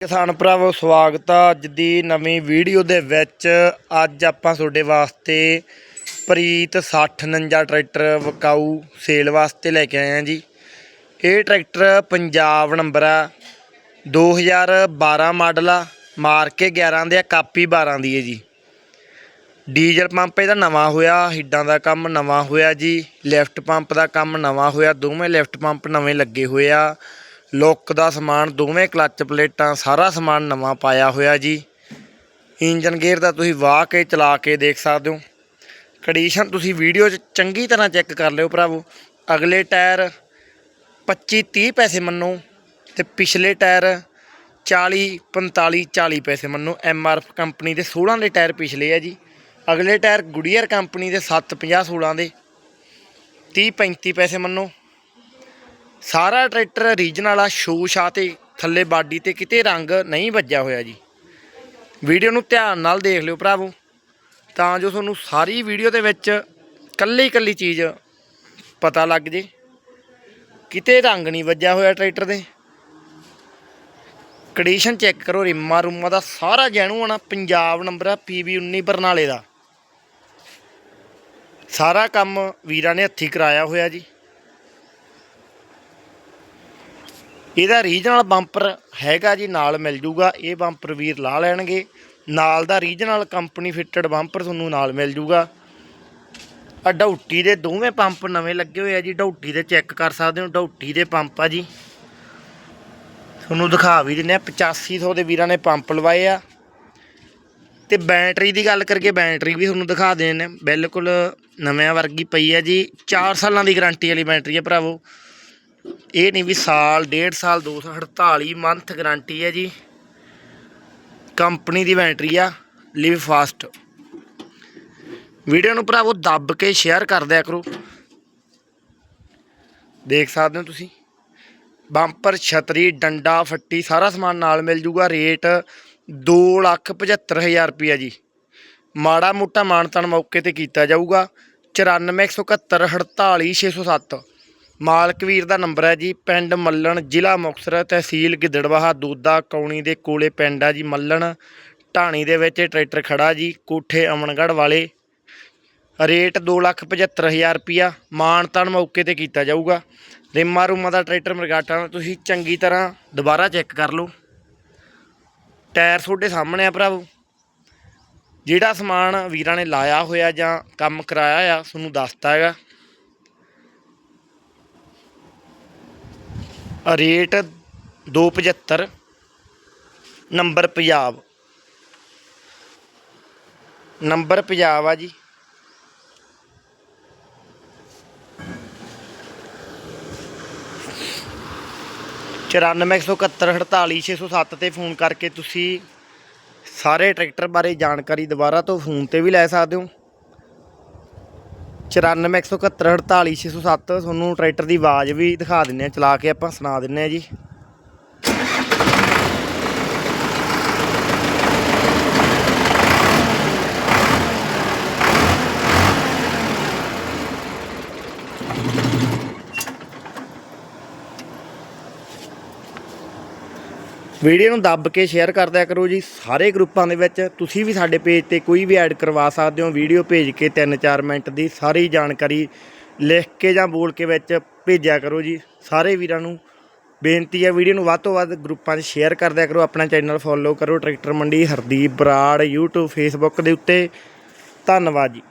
ਕਿਸਾਨ ਭਰਾਵੋ, ਸਵਾਗਤ ਆ ਅੱਜ ਦੀ ਨਵੀਂ ਵੀਡੀਓ ਦੇ ਵਿੱਚ। ਅੱਜ ਆਪਾਂ ਤੁਹਾਡੇ ਵਾਸਤੇ ਪ੍ਰੀਤ 6049 ਟਰੈਕਟਰ ਵਕਾਊ ਸੇਲ ਵਾਸਤੇ ਲੈ ਕੇ ਆਏ ਆ ਜੀ। ਇਹ ਟਰੈਕਟਰ ਪੰਜਾਬ ਨੰਬਰ ਆ 2012 ਮਾਡਲ ਆ, ਮਾਰ ਕੇ 11 ਦੇ ਆ, ਕਾਪੀ 12 ਦੀ ਹੈ ਜੀ। ਡੀਜ਼ਲ ਪੰਪ ਇਹਦਾ ਨਵਾਂ ਹੋਇਆ, ਹਿੱਡਾਂ ਦਾ ਕੰਮ ਨਵਾਂ ਹੋਇਆ ਜੀ, ਲਿਫਟ ਪੰਪ ਦਾ ਕੰਮ ਨਵਾਂ ਹੋਇਆ, ਦੋਵੇਂ ਲਿਫਟ ਪੰਪ ਨਵੇਂ ਲੱਗੇ ਹੋਏ ਆ। ਲੁੱਕ ਦਾ ਸਮਾਨ, ਦੋਵੇਂ ਕਲੱਚ ਪਲੇਟਾਂ, ਸਾਰਾ ਸਮਾਨ ਨਵਾਂ ਪਾਇਆ ਹੋਇਆ ਜੀ। ਇੰਜਨ ਗੇਅਰ ਦਾ ਤੁਸੀਂ ਵਾਹ ਕੇ ਚਲਾ ਕੇ ਦੇਖ ਸਕਦੇ ਹੋ। ਕੰਡੀਸ਼ਨ ਤੁਸੀਂ ਵੀਡੀਓ 'ਚ ਚੰਗੀ ਤਰ੍ਹਾਂ ਚੈੱਕ ਕਰ ਲਿਓ ਭਰਾਵੋ। ਅਗਲੇ ਟਾਇਰ 25 30 ਪੈਸੇ ਮੰਨੋ ਤੇ ਪਿਛਲੇ ਟਾਇਰ 40 45 40 ਪੈਸੇ ਮੰਨੋ। ਐਮ ਆਰ ਐਫ ਕੰਪਨੀ ਦੇ 16 ਦੇ ਟਾਇਰ ਪਿਛਲੇ ਆ ਜੀ। ਅਗਲੇ ਟਾਇਰ ਗੁਡੀਅਰ ਕੰਪਨੀ ਦੇ 7 50 16 ਦੇ। 30 35 ਪੈਸੇ ਮੰਨੋ। ਸਾਰਾ ਟਰੈਕਟਰ ਰੀਜਨਲ ਆ ਸ਼ੋਸ਼ਾ ਤੇ ਥੱਲੇ ਬਾਡੀ ਤੇ ਕਿਤੇ ਰੰਗ ਨਹੀਂ ਵੱਜਿਆ ਹੋਇਆ ਜੀ। ਵੀਡੀਓ ਨੂੰ ਧਿਆਨ ਨਾਲ ਦੇਖ ਲਿਓ ਭਰਾਵੋ। ਤਾਂ ਜੋ ਤੁਹਾਨੂੰ ਸਾਰੀ ਵੀਡੀਓ ਦੇ ਵਿੱਚ ਕੱਲੀ ਕੱਲੀ ਚੀਜ਼ ਪਤਾ ਲੱਗ ਜੇ। ਕਿਤੇ ਰੰਗ ਨਹੀਂ ਵੱਜਿਆ ਹੋਇਆ ਟਰੈਕਟਰ ਦੇ। ਕੰਡੀਸ਼ਨ ਚੈੱਕ ਕਰੋ, ਰਿਮਾ ਰੂਮਾ ਦਾ ਸਾਰਾ ਜੈਨੂਅਨ ਆ ਪੰਜਾਬ ਨੰਬਰ ਆ ਪੀਬੀ 19 ਬਰਨਾਲੇ ਦਾ। ਸਾਰਾ ਕੰਮ ਵੀਰਾਂ ਨੇ ਹੱਥੀ ਕਰਾਇਆ ਹੋਇਆ ਜੀ। ਇਹਦਾ ਰੀਜਨਲ ਬੰਪਰ ਹੈਗਾ ਜੀ, ਨਾਲ ਮਿਲ ਜੂਗਾ। ਇਹ ਬੰਪਰ ਵੀਰ ਲਾ ਲੈਣਗੇ। ਨਾਲ ਦਾ ਰੀਜਨਲ ਕੰਪਨੀ ਫਿੱਟਡ ਬੰਪਰ ਤੁਹਾਨੂੰ ਨਾਲ ਮਿਲ ਜੂਗਾ। ਆ ਡੌਟੀ ਦੇ ਦੋਵੇਂ ਪੰਪ ਨਵੇਂ ਲੱਗੇ ਹੋਏ ਆ ਜੀ। ਡੌਟੀ ਦੇ ਚੈੱਕ ਕਰ ਸਕਦੇ ਹੋ। ਡੌਟੀ ਦੇ ਪੰਪ ਆ ਜੀ। ਤੁਹਾਨੂੰ ਦਿਖਾ ਵੀ ਦਿੰਨੇ ਆ। 8500 ਦੇ ਵੀਰਾਂ ਨੇ ਪੰਪ ਲਵਾਏ ਆ। ਤੇ ਬੈਟਰੀ ਦੀ ਗੱਲ ਕਰਕੇ ਬੈਟਰੀ ਵੀ ਤੁਹਾਨੂੰ ਦਿਖਾ ਦੇਣੇ ਬਿਲਕੁਲ ਨਵਿਆਂ ਵਰਗੀ ਪਈ ਆ ਜੀ। 4 ਸਾਲਾਂ ਦੀ ਗਾਰੰਟੀ ਵਾਲੀ ਬੈਟਰੀ ਆ ਭਰਾਵੋ। ਇਹ ਨਹੀਂ ਵੀ ਸਾਲ, ਡੇਢ ਸਾਲ 248 ਮੰਥ ਗਾਰੰਟੀ ਹੈ ਜੀ। ਕੰਪਨੀ ਦੀ ਬੈਟਰੀ ਆ ਲਿਵ ਫਾਸਟ ਵੀਡੀਓ ਨੂੰ ਭਰਾਵੋ, ਦੱਬ ਕੇ ਸ਼ੇਅਰ ਕਰ ਦਿਆ ਕਰੋ। ਦੇਖ ਸਕਦੇ ਹੋ ਤੁਸੀਂ। ਬੰਪਰ ਛਤਰੀ, ਡੰਡਾ, ਫੱਟੀ, ਸਾਰਾ ਸਮਾਨ ਨਾਲ ਮਿਲ ਜੂਗਾ। ਰੇਟ 275000 ਰੁਪਿਆ ਜੀ। ਮਾੜਾ ਮੋਟਾ ਮਾਨਤਨ ਮੌਕੇ ਤੇ ਕੀਤਾ ਜਾਊਗਾ। 9417748607 ਮਾਲਕ ਵੀਰ ਦਾ ਨੰਬਰ ਹੈ ਜੀ, ਪਿੰਡ ਮੱਲਣ, ਜ਼ਿਲ੍ਹਾ ਮੁਕਤਸਰ ਤਹਿਸੀਲ ਗਿੱਦੜਵਾਹਾ, ਦੂਦਾ ਕੌਣੀ ਦੇ ਕੋਲੇ ਪਿੰਡ ਆ ਜੀ, ਮੱਲਣ। ਢਾਣੀ ਦੇ ਵਿੱਚ ਟਰੈਕਟਰ ਖੜਾ ਜੀ, ਕੋਠੇ ਅਮਨਗੜ੍ਹ ਵਾਲੇ। ਰੇਟ 275000 ਰੁਪਿਆ ਮਾਨਤਨ ਮੌਕੇ ਤੇ ਕੀਤਾ ਜਾਊਗਾ। ਰਿਮਾ ਰੂਮਾ ਦਾ ਟਰੈਕਟਰ ਮਰਗਾਟਾ, ਤੁਸੀਂ ਚੰਗੀ ਤਰ੍ਹਾਂ ਦੁਬਾਰਾ ਚੈੱਕ ਕਰ ਲਓ। ਟਾਇਰ ਤੁਹਾਡੇ ਸਾਹਮਣੇ ਆ ਭਰਾਵੋ। ਜਿਹੜਾ ਸਮਾਨ ਵੀਰਾਂ ਨੇ ਲਾਇਆ ਹੋਇਆ ਜਾਂ ਕੰਮ ਕਰਾਇਆ ਆ, ਤੁਹਾਨੂੰ ਦੱਸਤਾ ਹੈਗਾ। Rate 275 number Punjab. Number Punjab ਆ ਜੀ। ਚੁਰਾਨਵੇਂ ਇੱਕ ਸੌ ਇਕਹੱਤਰ, ਅਠਤਾਲੀ, ਛੇ ਸੌ ਸੱਤ ਤੇ ਫੋਨ ਕਰਕੇ ਤੁਸੀਂ ਸਾਰੇ ਟਰੈਕਟਰ ਬਾਰੇ ਜਾਣਕਾਰੀ ਦੁਬਾਰਾ ਤੋਂ ਫੋਨ ਤੇ ਵੀ ਲੈ ਸਕਦੇ ਹੋ। ਚੁਰਾਨਵੇਂ, ਇੱਕ ਸੌ ਇਕਹੱਤਰ ਅਠਤਾਲੀ ਛੇ ਸੌ ਸੱਤ ਤੁਹਾਨੂੰ ਟਰੈਕਟਰ ਦੀ ਆਵਾਜ਼ ਵੀ ਦਿਖਾ ਦਿੰਨੇ ਆ ਚਲਾ ਕੇ ਆਪਾਂ ਸੁਣਾ ਦਿੰਨੇ ਆ ਜੀ। ਵੀਡੀਓ ਨੂੰ ਦੱਬ ਕੇ ਸ਼ੇਅਰ ਕਰ ਦਿਆ ਕਰੋ ਜੀ। ਸਾਰੇ ਗਰੁੱਪਾਂ ਦੇ ਵਿੱਚ ਤੁਸੀਂ ਵੀ ਸਾਡੇ ਪੇਜ ਤੇ ਕੋਈ ਵੀ ਐਡ ਕਰਵਾ ਸਕਦੇ ਹੋ। ਵੀਡੀਓ ਭੇਜ ਕੇ 3-4 ਮਿੰਟ ਦੀ ਸਾਰੀ ਜਾਣਕਾਰੀ ਲਿਖ ਕੇ ਜਾਂ ਬੋਲ ਕੇ ਵਿੱਚ ਭੇਜਿਆ ਕਰੋ ਜੀ। ਸਾਰੇ ਵੀਰਾਂ ਨੂੰ ਬੇਨਤੀ ਹੈ, ਵੀਡੀਓ ਨੂੰ ਵੱਧ ਤੋਂ ਵੱਧ ਗਰੁੱਪਾਂ 'ਚ ਸ਼ੇਅਰ ਕਰ ਦਿਆ ਕਰੋ। ਆਪਣਾ ਚੈਨਲ ਫੋਲੋ ਕਰੋ। ਟਰੈਕਟਰ ਮੰਡੀ ਹਰਦੀਪ ਬਰਾੜ YouTube, Facebook ਦੇ ਉੱਤੇ। ਧੰਨਵਾਦ ਜੀ।